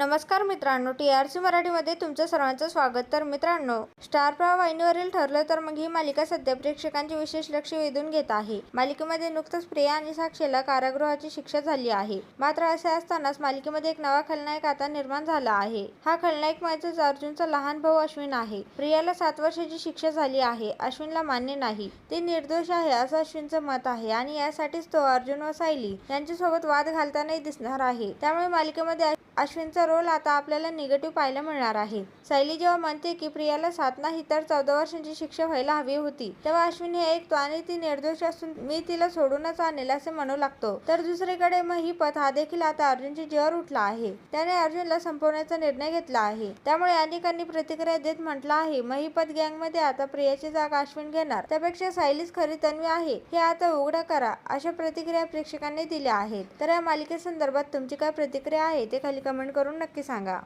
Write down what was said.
नमस्कार मित्रांनो T R C मराठीमध्ये तुमचं सर्वांचं स्वागत. तर मित्रांनो स्टार प्रवाह वाहिनीवरील ठरलं तर मग ही मालिका सध्या प्रेक्षकांचे विशेष लक्ष वेधून घेत आहे. मालिकेमध्ये नुकतंच प्रिया आणि साक्षीला कारागृहाची शिक्षा झाली आहे. मात्र असे असतानाच मालिकेमध्ये एक नवा खलनायक आता निर्माण झाला आहे. हा खलनायक म्हणजेच अर्जुनचा लहान भाऊ अश्विन आहे. प्रियाला सात वर्षाची शिक्षा झाली आहे. अश्विनला मान्य नाही. ते निर्दोष आहे असं अश्विनचं मत आहे आणि यासाठीच तो अर्जुन व सायली यांच्यासोबत वाद घालतानाही दिसणार आहे. त्यामुळे मालिकेमध्ये अश्विनचा रोल आता आपल्याला निगेटिव्ह पाहायला मिळणार आहे. सायली जेव्हा म्हणते की प्रियाला सात नाही तर चौदा वर्षांची शिक्षा व्हायला हवी होती. तेव्हा अश्विन हे ऐकतो आणि ती निर्दोष असून मी तिला सोडूनच आणेल असे म्हणू लागतो. तर दुसरीकडे महिपत हा देखील आता अर्जुनची जीवावर उठला आहे. त्याने अर्जुनला संपवण्याचा निर्णय घेतला आहे. त्यामुळे अनेकांनी प्रतिक्रिया देत म्हटलं आहे महिपत गँगमध्ये आता प्रियाची जागा अश्विन घेणार. त्यापेक्षा सायलीच खरी तन्वी आहे. हे आता उघड करा अशा प्रतिक्रिया प्रेक्षकांनी दिल्या आहेत. तर या मालिकेसंदर्भात तुमची काय प्रतिक्रिया आहे ते खाली कमेंट करून नक्की सांगा.